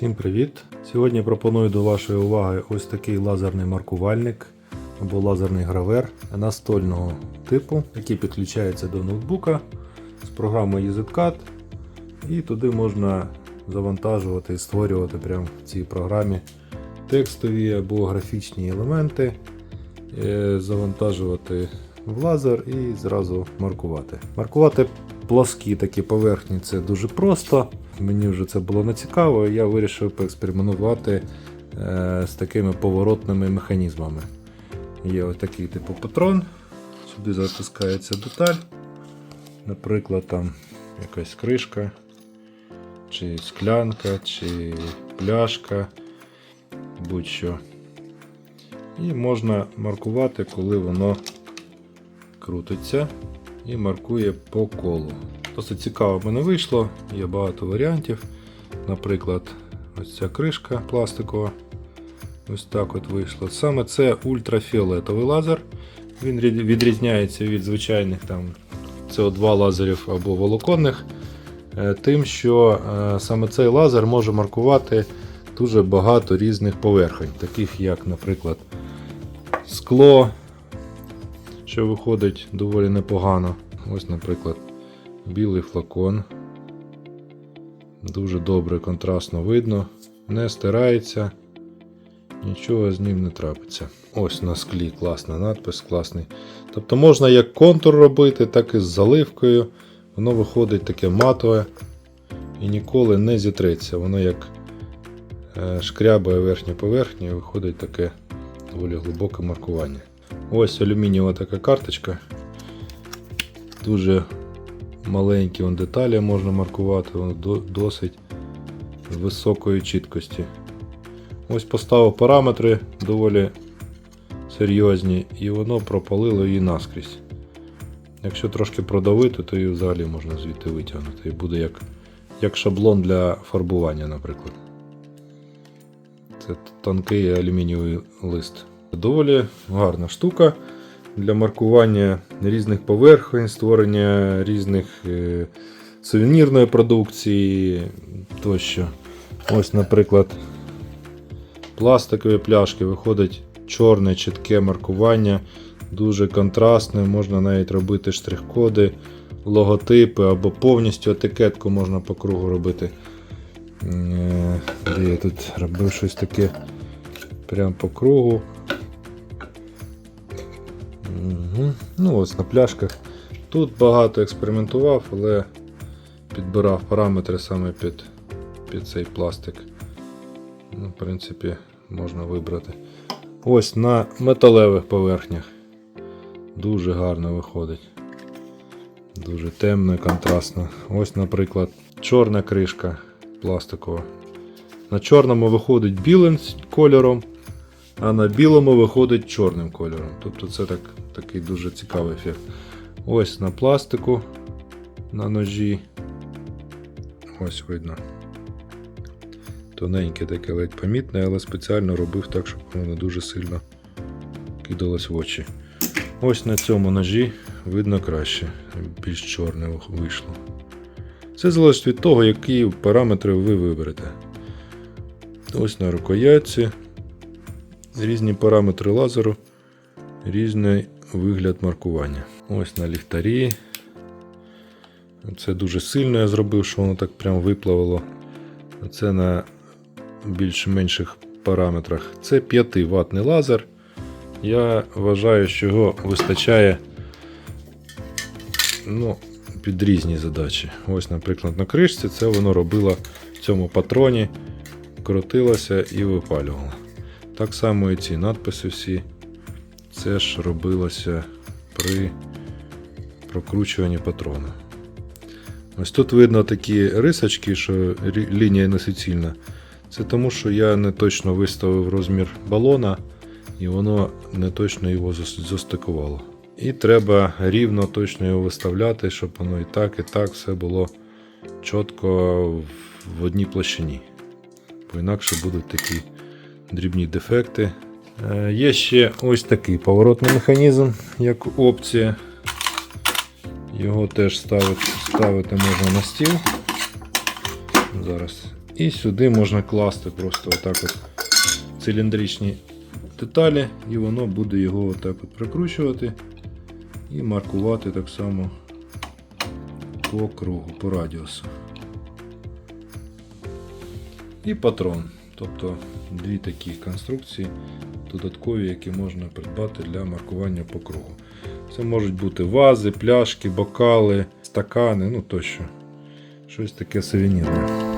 привіт! Сьогодні пропоную до вашої уваги ось такий лазерний маркувальник або лазерний гравер настольного типу, який підключається до ноутбука з програмою EasyCAD. І туди можна завантажувати і створювати прямо в цій програмі текстові або графічні елементи, е, завантажувати в лазер і зразу маркувати. Маркувати пласкі такі поверхні це дуже просто. Мені вже це було не цікаво, і я вирішив поекспериментувати е, з такими поворотними механізмами. Є ось такий типу патрон. Сюди затискається деталь. Наприклад, там якась кришка, чи склянка, чи пляшка, будь-що. І можна маркувати, коли воно крутиться і маркує по колу. Досить цікаво в мене вийшло, є багато варіантів. Наприклад, ось ця кришка пластикова. Ось так от вийшло. Саме це ультрафіолетовий лазер. Він відрізняється від звичайних там CO2 лазерів або волоконних, е, тим, що е, саме цей лазер може маркувати дуже багато різних поверхонь, таких як, наприклад, скло, що виходить доволі непогано. Ось, наприклад, білий флакон. Дуже добре контрастно видно, не стирається, нічого з ним не трапиться. Ось на склі класний надпис, класний. Тобто можна як контур робити, так і з заливкою. Воно виходить таке матове і ніколи не зітреться. Воно як е, шкрябає верхню поверхню і виходить таке доволі глибоке маркування. Ось алюмінієва така карточка. Дуже маленькі вон деталі можна маркувати, воно до- досить високої чіткості. Ось поставив параметри доволі серйозні, і воно пропалило її наскрізь. Якщо трошки продавити, то її взагалі можна звідти витягнути. І буде як, як шаблон для фарбування, наприклад. Це тонкий алюмінієвий лист. Доволі гарна штука для маркування різних поверхонь, створення різних е, сувенірної продукції тощо. Ось, наприклад, пластикові пляшки виходить чорне чітке маркування, дуже контрастне, можна навіть робити штрих-коди, логотипи або повністю етикетку можна по кругу робити. Е, Де я тут робив щось таке прямо по кругу. Угу. Ну ось на пляшках. Тут багато експериментував, але підбирав параметри саме під, під цей пластик. Ну, в принципі, можна вибрати. Ось на металевих поверхнях. Дуже гарно виходить. Дуже темно і контрастно. Ось, наприклад, чорна кришка пластикова. На чорному виходить білим кольором, а на білому виходить чорним кольором. Тобто це так, такий дуже цікавий ефект. Ось на пластику на ножі. Ось видно. Тоненьке таке ледь помітне, але спеціально робив так, щоб воно не дуже сильно кидалось в очі. Ось на цьому ножі видно краще, більш чорне вийшло. Це залежить від того, які параметри ви виберете. Ось на рукоятці. Різні параметри лазеру, різний вигляд маркування. Ось на ліхтарі. Це дуже сильно я зробив, що воно так прям виплавило. Це на більш-менших параметрах. Це 5 ватний лазер. Я вважаю, що його вистачає ну, під різні задачі. Ось, наприклад, на кришці це воно робило в цьому патроні, крутилося і випалювало. Так само і ці надписи всі. Це ж робилося при прокручуванні патрона. Ось тут видно такі рисочки, що лінія не суцільна. Це тому, що я не точно виставив розмір балона, і воно не точно його застикувало. І треба рівно точно його виставляти, щоб воно і так, і так все було чітко в одній площині. Бо інакше будуть такі дрібні дефекти. Е, Є ще ось такий поворотний механізм, як опція. Його теж ставити, ставити можна на стіл. Зараз І сюди можна класти просто отак от циліндричні деталі, і воно буде його отак от прикручувати і маркувати так само по кругу, по радіусу. І патрон. Тобто дві такі конструкції додаткові, які можна придбати для маркування по кругу. Це можуть бути вази, пляшки, бокали, стакани, ну тощо. Щось таке сувенірне.